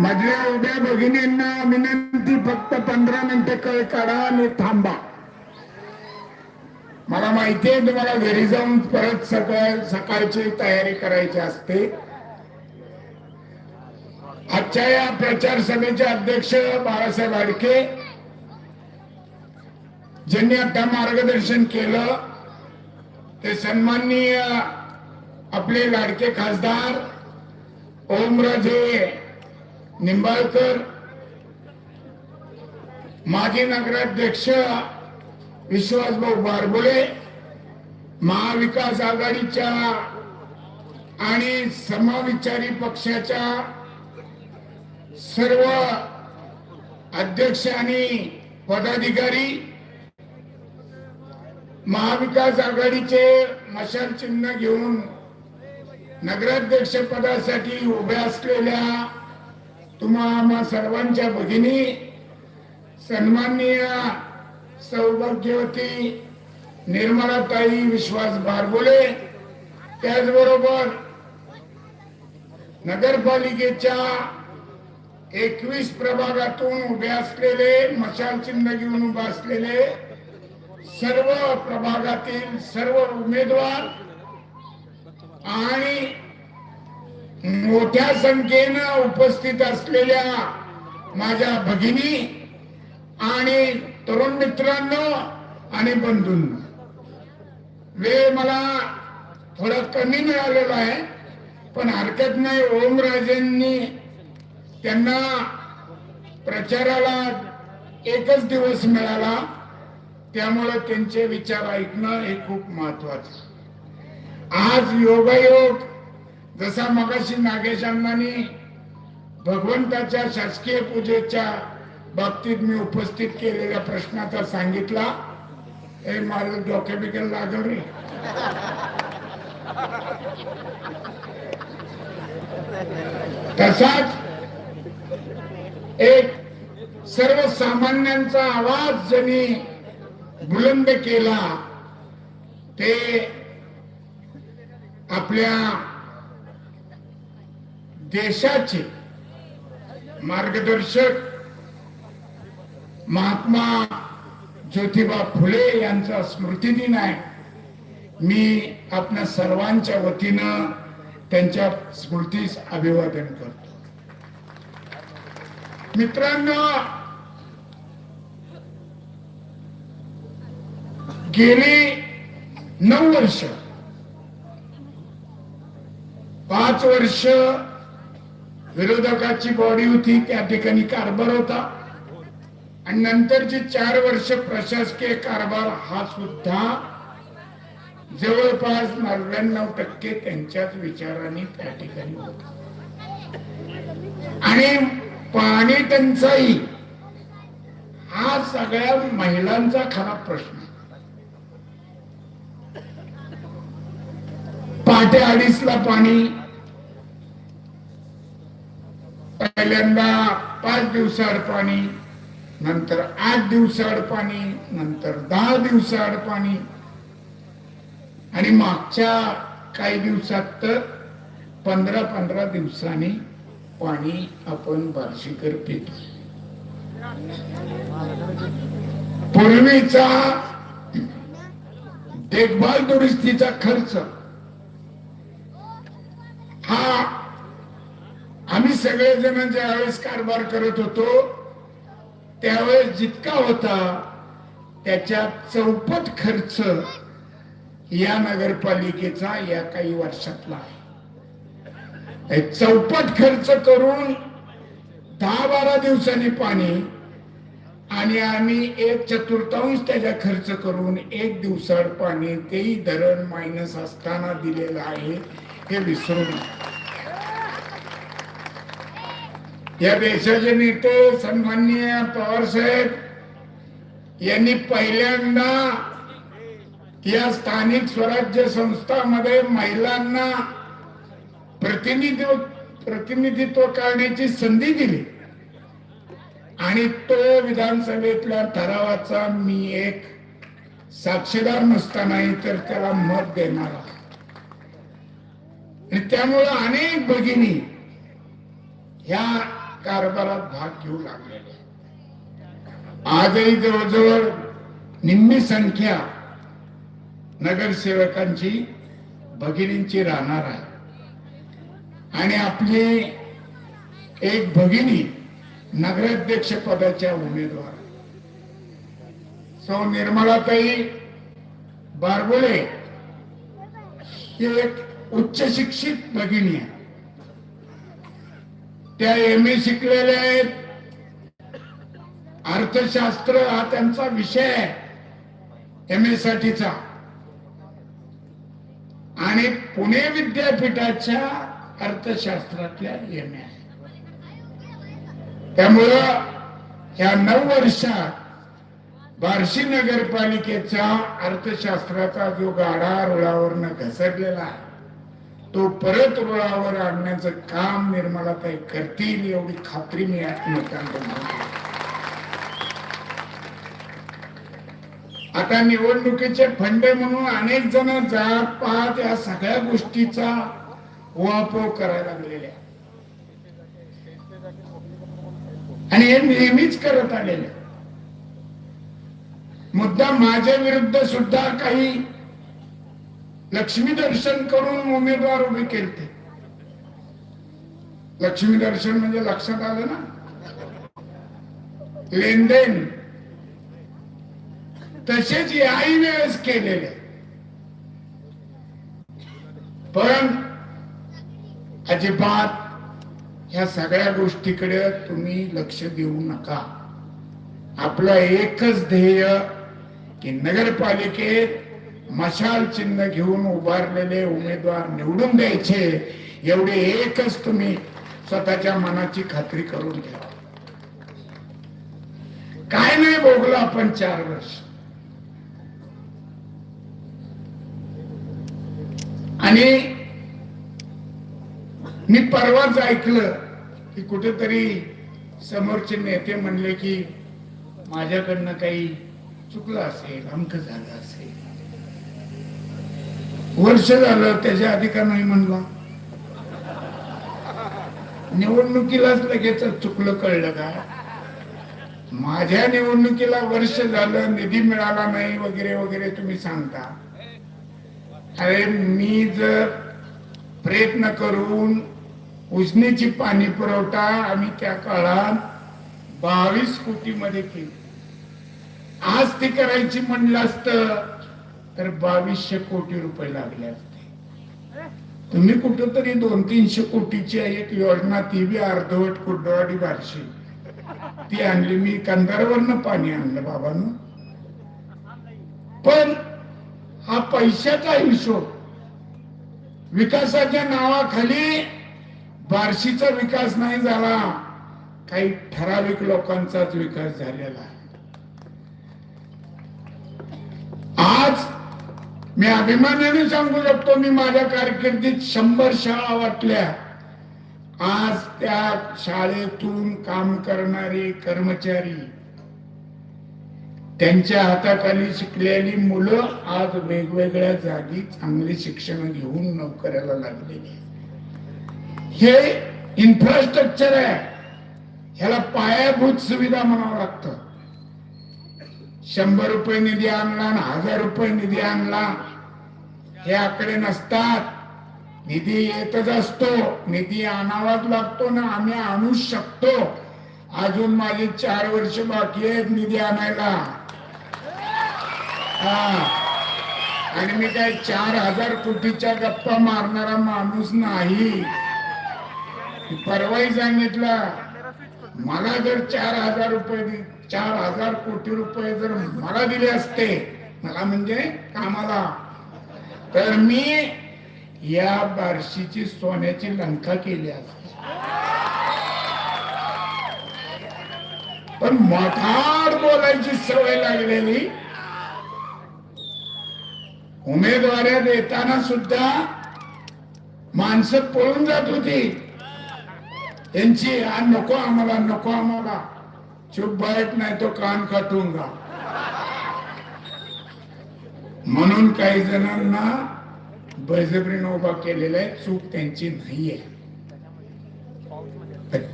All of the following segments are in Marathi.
माझ्या उभ्या भगिनींना विनंती फक्त पंधरा मिनिटं कळ काढा आणि थांबा. मला माहिती आहे तुम्हाला घरी जाऊन परत सकाळ सकाळची तयारी करायची असते. आजच्या या प्रचार सभेचे अध्यक्ष बाळासाहेब आडके ज्यांनी आता मार्गदर्शन केलं ते सन्माननीय आपले लाडके खासदार ओमराजे निंबाळकर माजी नगराध्यक्ष विश्वासभाऊ बारबोले महाविकास आघाडीच्या आणि समविचारी पक्षाच्या सर्व अध्यक्ष आणि पदाधिकारी महाविकास आघाडीचे मशाल चिन्ह घेऊन नगराध्यक्ष पदासाठी उभ्या असलेल्या तुम्हा सर्वांच्या भगिनी सन्माननीय सौभाग्यवती निर्मलाताई विश्वास बारबोले त्याचबरोबर नगरपालिकेच्या एकवीस प्रभागातून उभे असलेले मशाल चिन्ह घेऊन उभे असलेले सर्व प्रभागातील सर्व उमेदवार आणि मोठ्या संख्येनं उपस्थित असलेल्या माझ्या भगिनी आणि तरुण मित्रांनो आणि बंधूंना वेळ मला थोडा कमी मिळालेला आहे पण हरकत नाही. ओमराजेंनी त्यांना प्रचाराला एकच दिवस मिळाला त्यामुळे त्यांचे विचार ऐकणं हे खूप महत्वाचं आज योगायोग जसा मगाशी नागेश अण्णांनी भगवंताच्या शासकीय पूजेच्या बाबतीत मी उपस्थित केलेल्या प्रश्नाचा सांगितला हे माझं डोक्या लागल रे. तसाच एक सर्वसामान्यांचा आवाज ज्यांनी बुलंद केला ते आपल्या देशाचे मार्गदर्शक महात्मा ज्योतिबा फुले यांचा स्मृतिदिन आहे. मी आपल्या सर्वांच्या वतीनं त्यांच्या स्मृतीस अभिवादन करतो. मित्रांनो गेली नऊ वर्ष पाच वर्ष विरोधकाची बॉडी होती त्या ठिकाणी कारभार होता. आणि नंतरचे चार वर्ष प्रशासकीय कारभार हा सुद्धा जवळपास नव्याण्णव टक्के त्यांच्याच विचाराने त्या ठिकाणी होता. आणि पाणी टंचाई हा सगळ्या महिलांचा खरा प्रश्न. पहाटे अडीचला पाणी पहिल्यांदा पाच दिवसाआड पाणी नंतर आठ दिवसाआड पाणी नंतर दहा दिवसाआड पाणी. आणि मागच्या काही दिवसात तर पंधरा पंधरा दिवसांनी पाणी आपण बार्शीकर पितो. पूर्वीचा देखभाल दुरुस्तीचा खर्च सगळेजण ज्यावेळेस कारभार करत होतो त्यावेळेस जितका होता त्याच्या चौपट खर्च या नगरपालिकेचा या काही वर्षातला आहे. चौपट खर्च करून दहा बारा दिवसांनी पाणी आणि आम्ही एक चतुर्थांश त्याचा खर्च करून एक दिवसाड पाणी तेही धरण मायनस असताना दिलेलं आहे हे विसरू नका. या देशाचे नेते सन्माननीय पवार साहेब यांनी पहिल्यांदा या स्थानिक स्वराज्य संस्थामध्ये महिलांना प्रतिनिधित्व प्रतिनिधित्व करण्याची संधी दिली. आणि तो विधानसभेतल्या ठरावाचा मी एक साक्षीदार नसतानाही तर त्याला मत देणार. आणि त्यामुळं अनेक भगिनी ह्या कारभारात भाग घेऊ लागलेले आजही जवळजवळ निम्मी संख्या नगरसेवकांची भगिनींची राहणार आहे. आणि आपली एक भगिनी नगराध्यक्ष पदाच्या उमेदवार. सौ निर्मलाताई बारबोले ही एक उच्च शिक्षित भगिनी आहे. त्या एम ए शिकलेल्या आहेत. अर्थशास्त्र हा त्यांचा विषय आहे एम ए साठीचा. आणि पुणे विद्यापीठाच्या अर्थशास्त्रातल्या एम ए त्यामुळं ह्या नऊ वर्षात बार्शी नगरपालिकेचा अर्थशास्त्राचा जो गाडा रुळावरनं घसरलेला आहे तो परत रुळावर आणण्याचं काम निर्मलाताई करतील एवढी खात्री मी आता निवडणुकीचे फंडे म्हणून अनेक जण जात पात या सगळ्या गोष्टीचा वापर करायला लागलेले आणि हे नेहमीच करत आलेले मुद्दा माझ्या विरुद्ध सुद्धा काही लक्ष्मी दर्शन करून उमेदवार उभे केलते. लक्ष्मी दर्शन म्हणजे लक्षात आलं ना? लेनदेन. तसेच याही वेळेस केलेले पण अजिबात ह्या सगळ्या गोष्टीकडे तुम्ही लक्ष देऊ नका. आपलं एकच ध्येय की नगरपालिकेत मशाल चिन्ह घेऊन उभारलेले उमेदवार निवडून द्यायचे एवढे एकच तुम्ही स्वतःच्या मनाची खात्री करून घ्या. काय नाही भोगलं आपण चार वर्ष. आणि मी परवाच ऐकलं की कुठेतरी समोरचे नेते म्हणले की माझ्याकडनं काही चुकलं असेल अंक झालं असेल. वर्ष झालं त्याच्या आधी का नाही म्हणला? निवडणुकीलाच लगेच चुकलं कळलं का? माझ्या निवडणुकीला वर्ष झालं निधी मिळाला नाही वगैरे वगैरे तुम्ही सांगता. अरे मी जर प्रयत्न करून उजनीची पाणी पुरवठा आम्ही त्या काळात बावीस कोटी मध्ये केली. आज ती करायची म्हणलं असतं तर बावीसशे कोटी रुपये लागले असते. तुम्ही कुठंतरी दोन तीनशे कोटीची एक योजना ती बी अर्धवट कुड्डवाडी बारशी. ती आणली मी कंधारवरनं पाणी आणलं बाबानं. पण हा पैशाचा हिशोब विकासाच्या नावाखाली बार्शीचा विकास नाही झाला. काही ठराविक लोकांचाच विकास झालेला मी अभिमानाने सांगू शकतो मी माझ्या कारकिर्दीत शंभर शाळा वाटल्या. आज त्या शाळेतून काम करणारे कर्मचारी त्यांच्या हाताखाली शिकलेली मुलं आज वेगवेगळ्या जागी चांगले शिक्षण घेऊन नोकऱ्याला लागलेली हे इन्फ्रास्ट्रक्चर आहे. ह्याला पायाभूत सुविधा म्हणावं लागतं. शंभर रुपये निधी आणला आणि हजार रुपये निधी आणला. हे आकडे नसतात निधी येतच असतो निधी आणावाच लागतो ना आम्ही आणू शकतो. अजून माझे चार वर्ष बाकी आहेत निधी आणायला. आणि मी काय चार हजार कोटीच्या गप्पा मारणारा माणूस नाही. परवाही सांगितलं मला जर चार हजार रुपये चार हजार कोटी रुपये जर मला दिले असते मला म्हणजे कामाला तर मी या बारशीची सोन्याची लंका केली असते पण मोठार बोलायची सवय लागलेली. उमेदवाऱ्या देताना सुद्धा माणसं पळून जात होती. त्यांची "आ, नको आम्हाला नको आम्हाला. चुप बैठ नाही तो कान काटूंगा म्हणून काही जणांना बळजबरीनं उभा केलेला आहे चूक त्यांची नाहीये.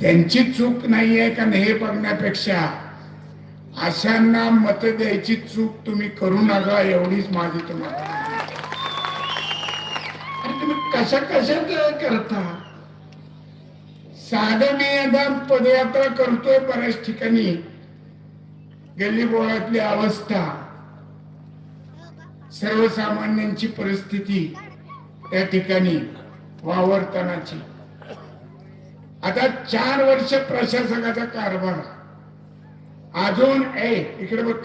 त्यांची चूक नाहीये का नाही हे बघण्यापेक्षा अशांना मत द्यायची चूक तुम्ही करू नका एवढीच माझी तुम्हाला तुम्ही कशा कशा करता? साधं मी आता पदयात्रा करतोय बऱ्याच ठिकाणी. गल्ली बोळातली अवस्था. सर्वसामान्यांची परिस्थिती त्या ठिकाणी वावरतानाची. आता चार वर्ष प्रशासकाचा कारभार. अजून ए इकडे बघ.